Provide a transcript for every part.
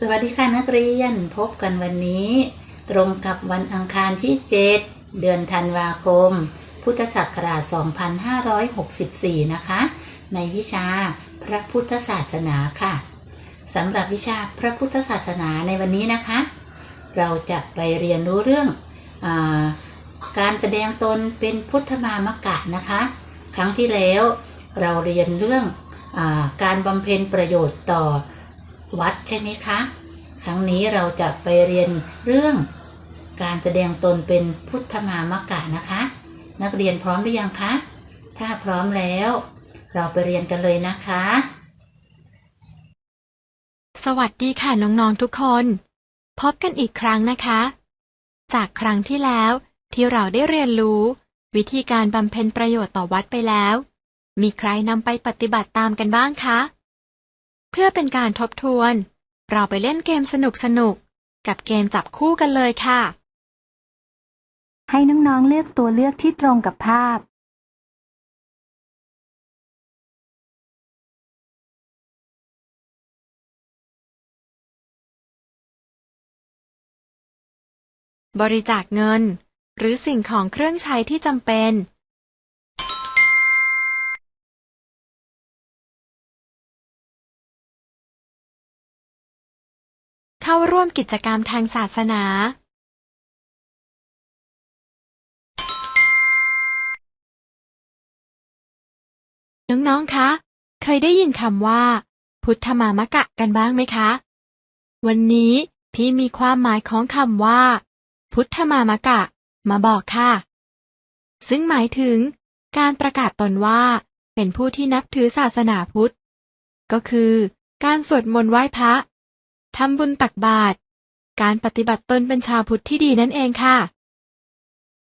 สวัสดีค่ะนักเรียนพบกันวันนี้ ตรงกับวันอังคารที่ 7 เดือนธันวาคม พุทธศักราช 2564 นะคะ ในวิชาพระพุทธศาสนาค่ะสำหรับวิชาพระพุทธศาสนาในวันนี้นะคะ เราจะไปเรียนรู้เรื่องอการแสดงตนเป็นพุทธมามกะนะคะ ครั้งที่แล้วเราเรียนเรื่องอการบำเพ็ญประโยชน์ต่อ วัดใช่ไหมคะ ครั้งนี้เราจะไปเรียนเรื่องการแสดงตนเป็นพุทธมามกะนะคะ นักเรียนพร้อมหรือยังคะ ถ้าพร้อมแล้ว เราไปเรียนกันเลยนะคะ สวัสดีค่ะน้องๆทุกคน พบกันอีกครั้งนะคะ จากครั้งที่แล้วที่เราได้เรียนรู้ วิธีการบำเพ็ญประโยชน์ต่อวัดไปแล้ว มีใครนำไปปฏิบัติตามกันบ้างคะ พื่อเป็นการทบทวน เราไปเล่นเกมสนุกๆกับเกมจับคู่กันเลยค่ะ ให้น้องๆเลือกตัวเลือกที่ตรงกับภาพ บริจาคเงิน หรือสิ่งของเครื่องใช้ที่จำเป็น เข้าร่วมกิจกรรมทางศาสนาน้องๆ คะ เคยได้ยินคำว่า พุทธมามกะกันบ้างไหมคะ วันนี้พี่มีความหมายของคำว่า พุทธมามกะ มาบอกค่ะ ซึ่งหมายถึง การประกาศตนว่า เป็นผู้ที่นับถือศาสนาพุทธ ก็คือ การสวดมนต์ไหว้พระ ทำบุญตักบาตร การปฏิบัติตนเป็นชาวพุทธที่ดีนั่นเองค่ะ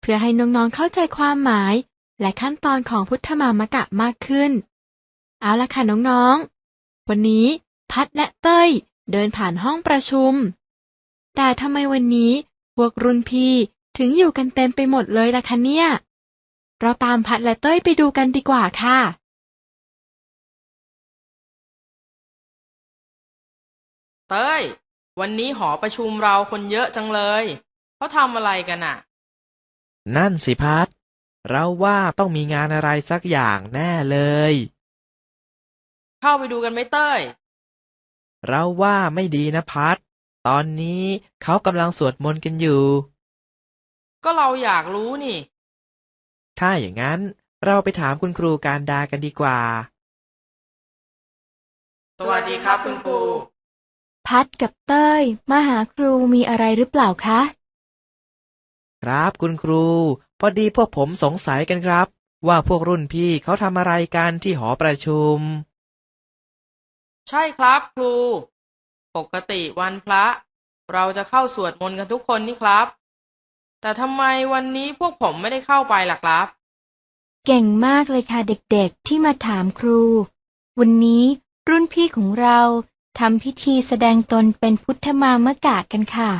เพื่อให้น้องๆเข้าใจความหมาย และขั้นตอนของพุทธมามกะมากขึ้น เอาละค่ะน้องๆ วันนี้พัดและเต้ยเดินผ่านห้องประชุม แต่ทำไมวันนี้พวกรุ่นพี่ถึงอยู่กันเต็มไปหมดเลยล่ะคะเนี่ย เราตามพัดและเต้ยไปดูกันดีกว่าค่ะ เต้ย วันนี้หอประชุมเราคนเยอะจังเลยเขาทำอะไรกันอะนั่นสิพัดเราว่าต้องมีงานอะไรสักอย่างแน่เลย เข้าไปดูกันไหมเต้ย เราว่าไม่ดีนะพัดตอนนี้เขากำลังสวดมนต์กันอยู่ ก็เราอยากรู้นี่ ถ้าอย่างนั้นเราไปถามคุณครูการดากันดีกว่า สวัสดีครับคุณครู พัดกับเต้ย มาหาครูมีอะไรหรือเปล่าคะ ครับคุณครู พอดีพวกผมสงสัยกันครับ ว่าพวกรุ่นพี่เขาทำอะไรกันที่หอประชุม ใช่ครับครู ปกติวันพระ เราจะเข้าสวดมนต์กันทุกคนนี่ครับ แต่ทำไมวันนี้พวกผมไม่ได้เข้าไปล่ะครับ เก่งมากเลยค่ะเด็กๆที่มาถามครู วันนี้รุ่นพี่ของเรา ทำพิธีแสดงตนเป็นพุทธมามกะกันค่ะ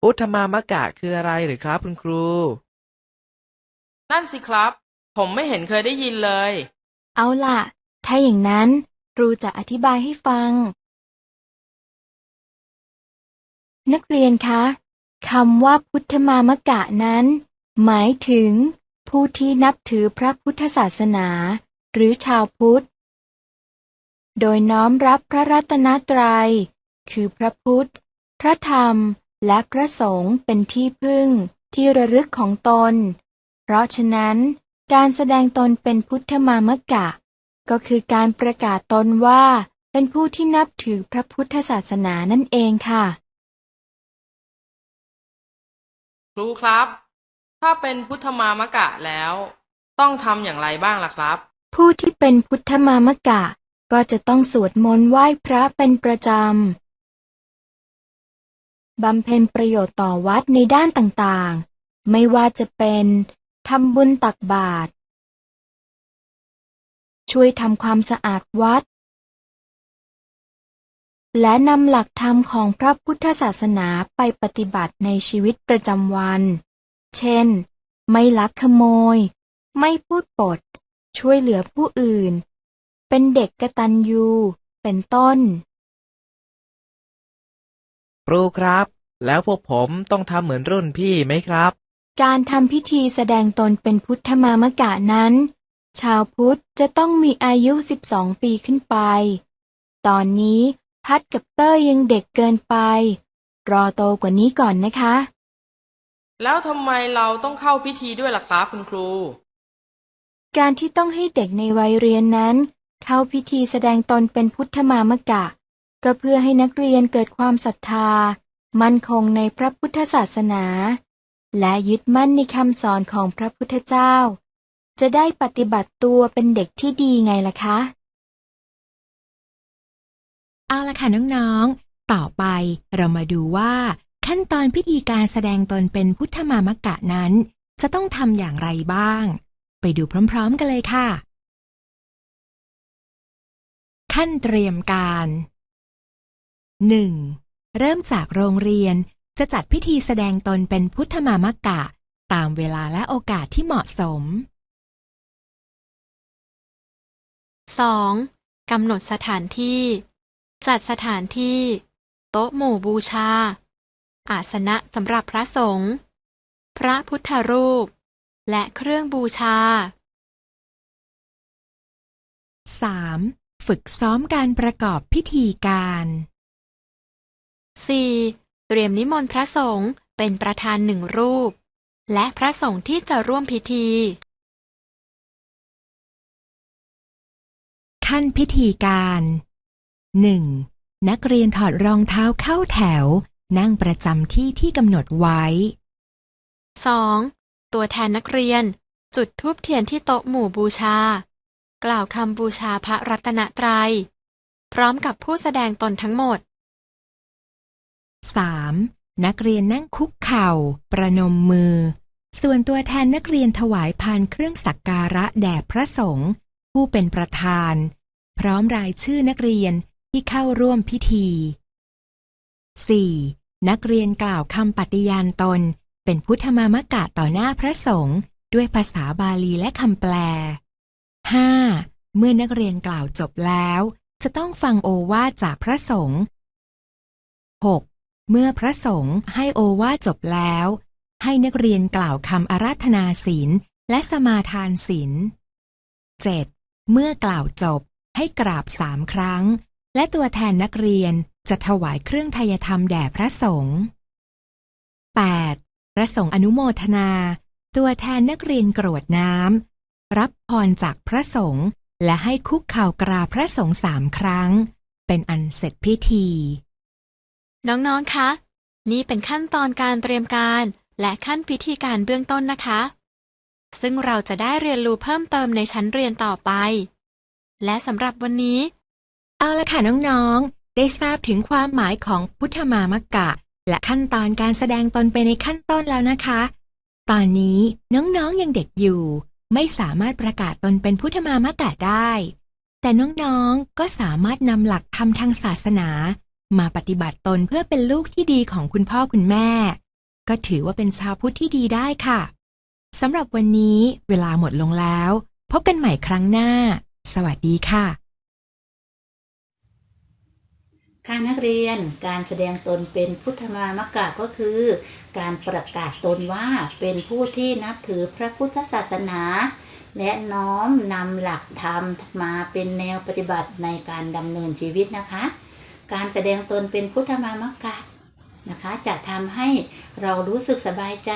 พุทธมามกะคืออะไรหรือครับคุณครู นั่นสิครับ ผมไม่เห็นเคยได้ยินเลย เอาล่ะ ถ้าอย่างนั้นครูจะอธิบายให้ฟัง นักเรียนคะคำว่าพุทธมามกะนั้น หมายถึง ผู้ที่นับถือพระพุทธศาสนา หรือชาวพุทธ โดยน้อมรับพระรัตนตรัย คือพระพุทธ พระธรรม และพระสงฆ์เป็นที่พึ่งที่ระลึกของตน เพราะฉะนั้น การแสดงตนเป็นพุทธมามกะ ก็คือการประกาศตนว่าเป็นผู้ที่นับถือพระพุทธศาสนานั่นเองค่ะ ครูครับ ถ้าเป็นพุทธมามกะแล้ว ต้องทำอย่างไรบ้างล่ะครับ ผู้ที่เป็นพุทธมามกะ ก็จะต้องสวดมนต์ไหว้พระเป็นประจำ บำเพ็ญประโยชน์ต่อวัดในด้านต่างๆ ไม่ว่าจะเป็นทำบุญตักบาตร ช่วยทำความสะอาดวัด และนำหลักธรรมของพระพุทธศาสนาไปปฏิบัติในชีวิตประจำวัน เช่น ไม่ลักขโมย ไม่พูดปด ช่วยเหลือผู้อื่น เป็นเด็กกตัญญู เป็นต้น ครูครับ แล้วพวกผมต้องทำเหมือนรุ่นพี่ไหมครับ การทำพิธีแสดงตนเป็นพุทธมามกะนั้น ชาวพุทธจะต้องมีอายุ 12 ปีขึ้นไป ตอนนี้พัดกับเต้ยยังเด็กเกินไป รอโตกว่านี้ก่อนนะคะ แล้วทำไมเราต้องเข้าพิธีด้วยล่ะครับคุณครู การที่ต้องให้เด็กในวัยเรียนนั้น เข้าพิธีแสดงตนเป็นพุทธมามกะ ก็เพื่อให้นักเรียนเกิดความศรัทธา มั่นคงในพระพุทธศาสนา และยึดมั่นในคำสอนของพระพุทธเจ้า จะได้ปฏิบัติตัวเป็นเด็กที่ดีไงล่ะคะ เอาละค่ะน้องๆ ต่อไปเรามาดูว่า ขั้นตอนพิธีการแสดงตนเป็นพุทธมามกะนั้น จะต้องทำอย่างไรบ้าง ไปดูพร้อม ๆ กันเลยค่ะ ขั้นเตรียมการ 1. เริ่มจากโรงเรียนจะจัดพิธีแสดงตนเป็นพุทธมามกะ ตามเวลาและโอกาสที่เหมาะสม 2. กำหนดสถานที่ จัดสถานที่ โต๊ะหมู่บูชา อาสนะสำหรับพระสงฆ์พระพุทธรูป และเครื่องบูชา 3. ฝึกซ้อมการประกอบพิธีการ 4. เตรียมนิมนต์พระสงฆ์เป็นประธานหนึ่งรูป และพระสงฆ์ที่จะร่วมพิธี ขั้นพิธีการ 1. นักเรียนถอดรองเท้าเข้าแถว นั่งประจำที่ที่กำหนดไว้ 2. ตัวแทนนักเรียน จุดธูปเทียนที่โต๊ะหมู่บูชา กล่าวคำบูชาพระรัตนตรัย พร้อมกับผู้แสดงตนทั้งหมด 3. นักเรียนนั่งคุกเข่า ประนมมือ ส่วนตัวแทนนักเรียนถวายพานเครื่องสักการะแด่พระสงฆ์ผู้เป็นประธาน พร้อมรายชื่อนักเรียนที่เข้าร่วมพิธี 4. นักเรียนกล่าวคำปฏิญาณตน เป็นพุทธมามกะต่อหน้าพระสงฆ์ด้วยภาษาบาลีและคำแปล 5. เมื่อนักเรียนกล่าวจบแล้ว จะต้องฟังโอวาทจากพระสงฆ์ 6. เมื่อพระสงฆ์ให้โอวาทจบแล้ว ให้นักเรียนกล่าวคำอาราธนาศีลและสมาทานศีล 7. เมื่อกล่าวจบให้กราบสามครั้ง และตัวแทนนักเรียนจะถวายเครื่องทายธรรมแด่พระสงฆ์ 8. พระสงฆ์อนุโมทนา ตัวแทนนักเรียนกรวดน้ำ รับพรจากพระสงฆ์และให้คุกเข่ากราบพระสงฆ์สามครั้ง เป็นอันเสร็จพิธี น้องๆ คะ นี่เป็นขั้นตอนการเตรียมการและขั้นพิธีการเบื้องต้นนะคะ ซึ่งเราจะได้เรียนรู้เพิ่มเติมในชั้นเรียนต่อไป และสำหรับวันนี้ เอาละค่ะน้องๆ ได้ทราบถึงความหมายของพุทธมามกะและขั้นตอนการแสดงตนไปในขั้นต้นแล้วนะคะ ตอนนี้น้องๆยังเด็กอยู่ ไม่สามารถประกาศตนเป็นพุทธมามะกะได้ แต่น้องๆก็สามารถนำหลักธรรมทางศาสนา มาปฏิบัติตนเพื่อเป็นลูกที่ดีของคุณพ่อคุณแม่ ก็ถือว่าเป็นชาวพุทธที่ดีได้ค่ะสำหรับวันนี้เวลาหมดลงแล้ว พบกันใหม่ครั้งหน้า สวัสดีค่ะ ค่ะนักเรียนการแสดงตนเป็นพุทธมามกะก็คือ การประกาศตนว่าเป็นผู้ที่นับถือพระพุทธศาสนา และน้อมนำหลักธรรมมาเป็นแนวปฏิบัติในการดำเนินชีวิตนะคะ การแสดงตนเป็นพุทธมามกะนะคะจะทำให้เรารู้สึกสบายใจ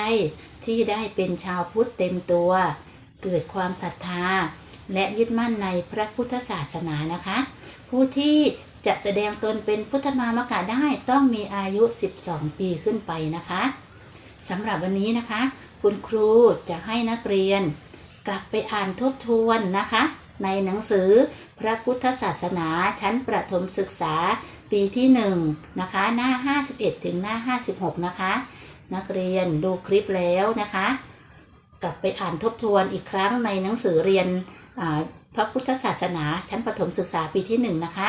ที่ได้เป็นชาวพุทธเต็มตัว เกิดความศรัทธา และยึดมั่นในพระพุทธศาสนานะคะ ผู้ที่ จะแสดงตนเป็นพุทธมามกะได้ต้องมีอายุ 12 ปีขึ้นไปนะคะสำหรับวันนี้นะคะ คุณครูจะให้นักเรียน กลับไปอ่านทบทวนนะคะ ในหนังสือพระพุทธศาสนาชั้นประถมศึกษาปีที่ 1 นะคะ หน้า 51 ถึงหน้า 56 นะคะ นักเรียนดูคลิปแล้วนะคะ กลับไปอ่านทบทวนอีกครั้งในหนังสือเรียนพระพุทธศาสนาชั้นประถมศึกษาปีที่ 1 นะคะ